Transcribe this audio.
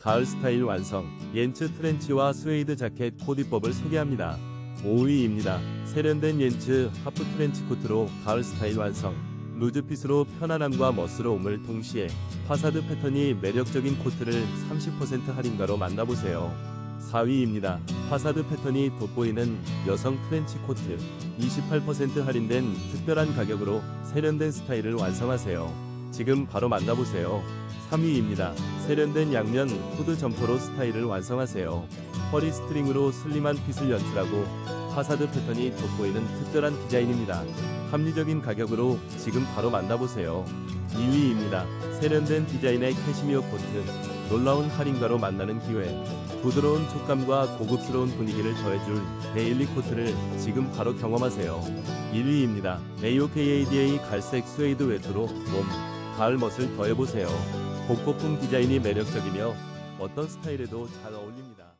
가을 스타일 완성, 옌츠 트렌치와 스웨이드 자켓 코디법을 소개합니다. 5위입니다. 세련된 옌츠 하프 트렌치 코트로 가을 스타일 완성. 루즈핏으로 편안함과 멋스러움을 동시에 파사드 패턴이 매력적인 코트를 30% 할인가로 만나보세요. 4위입니다. 파사드 패턴이 돋보이는 여성 트렌치 코트 28% 할인된 특별한 가격으로 세련된 스타일을 완성하세요. 지금 바로 만나보세요. 3위입니다. 세련된 양면 후드 점퍼로 스타일을 완성하세요. 허리 스트링으로 슬림한 핏을 연출하고 파사드 패턴이 돋보이는 특별한 디자인입니다. 합리적인 가격으로 지금 바로 만나보세요. 2위입니다. 세련된 디자인의 캐시미어 코트, 놀라운 할인가로 만나는 기회. 부드러운 촉감과 고급스러운 분위기를 더해줄 데일리 코트를 지금 바로 경험하세요. 1위입니다. AOKADA 갈색 스웨이드 외투로 몸, 가을 멋을 더해보세요. 복고풍 디자인이 매력적이며 어떤 스타일에도 잘 어울립니다.